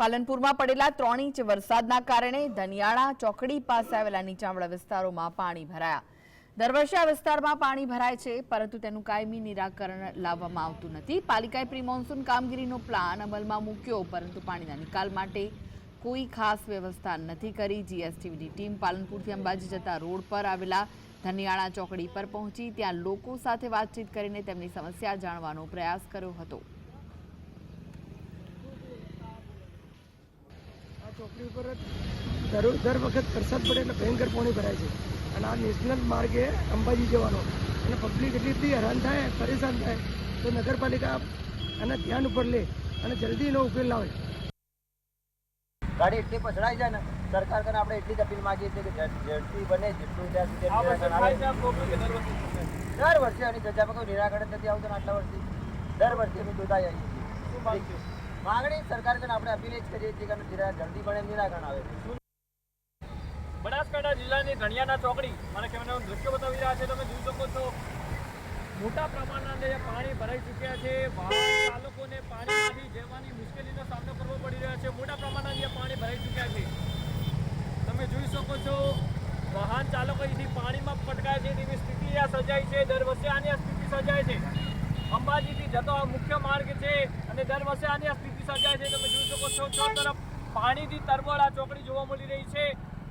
પાલનપુરમાં પડેલા ત્રણ ઇંચ વરસાદના કારણે ધનિયાળા ચોકડી પાસે આવેલા નીચાણવાળા વિસ્તારોમાં પાણી ભરાયા. દર વર્ષે આ વિસ્તારમાં પાણી ભરાય છે, પરંતુ તેનું કાયમી નિરાકરણ લાવવામાં આવતું નથી. પાલિકાએ પ્રી મોન્સૂન કામગીરીનો પ્લાન અમલમાં મૂક્યો, પરંતુ પાણીના નિકાલ માટે કોઈ ખાસ વ્યવસ્થા નથી કરી. જીએસટીવીની ટીમ પાલનપુરથી અંબાજી જતા રોડ પર આવેલા ધનિયાળા ચોકડી પર પહોંચી. ત્યાં લોકો સાથે વાતચીત કરીને તેમની સમસ્યા જાણવાનો પ્રયાસ કર્યો હતો. ચોકડી ઉપર દર દર વખત વરસાદ પડે એટલે ભયંકર પાણી ભરાય છે. અને આ નેશનલ માર્ગે અંબાજી જવાનો. અને પબ્લિક એટલી બધી હેરાન થાય પરેશાન થાય તો નગરપાલિકા આને ધ્યાન ઉપર લે અને જલ્દી એનો ઉકેલ લાવે. ગાડી એટલી પછડાઈ જાય ને સરકાર કરીને આપણે એટલી જ અપીલ માંગીએ છીએ કે ઝડપી બને જેટલું ત્યાં સુધી. દર વર્ષે આની જગ્યા કોઈ નિરાકરણ નથી આવતું આટલા વર્ષથી. દર વર્ષે અમે જોતા જઈએ છીએ. માંગણી સરકાર કને આપણે અપીલ જ કરીએ છીએ કે જરા જલ્દી બને નિરાકરણ આવે બનાસકાંઠા જિલ્લાની ઘણિયાના ચોકડી મને કહેવાનો દ્રશ્યો બતાવી રહ્યા છે, તમે જોઈ શકો છો. મોટા પ્રમાણના અંદર પાણી ભરાઈ ચૂક્યા છે. વાહન ચાલકોને પાણીમાંથી જવાની મુશ્કેલીનો સામનો કરવો પડી રહ્યો છે. મોટા પ્રમાણના અંદર પાણી ભરાઈ ચૂક્યા છે. તમે જોઈ શકો છો, વાહન ચાલકો અહીંથી પાણીમાં પટકાય છે. તેવી સ્થિતિ આ સર્જાય છે. દર વર્ષે આની આ સ્થિતિ સર્જાય છે. અંબાજીથી જતો આ મુખ્ય માર્ગ છે અને દર વર્ષે આની આ સ્થિતિ સર્જાય છે. તમે જોઈ શકો છો ચાર તરફ પાણીથી તરબોળ આ ચોકડી જોવા મળી રહી છે.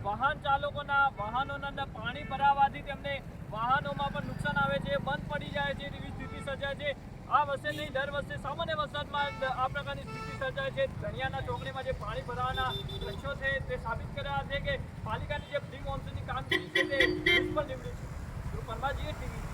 વાહન ચાલકોના વાહનોના અંદર પાણી ભરાવાથી તેમને વાહનોમાં પણ નુકસાન આવે છે. બંધ પડી જાય છે તેવી સ્થિતિ સર્જાય છે. આ વર્ષે નહીં, દર વર્ષે સામાન્ય વરસાદમાં આ પ્રકારની સ્થિતિ સર્જાય છે. ધણિયાના ચોકડીમાં જે પાણી ભરાવાના દ્રશ્યો છે તે સાબિત કર્યા છે કે પાલિકાની જે પ્રી મોન્સૂનની કામગીરી છે તે નિષ્ફળ નીવડી છે. પરમાજીએ ટીવી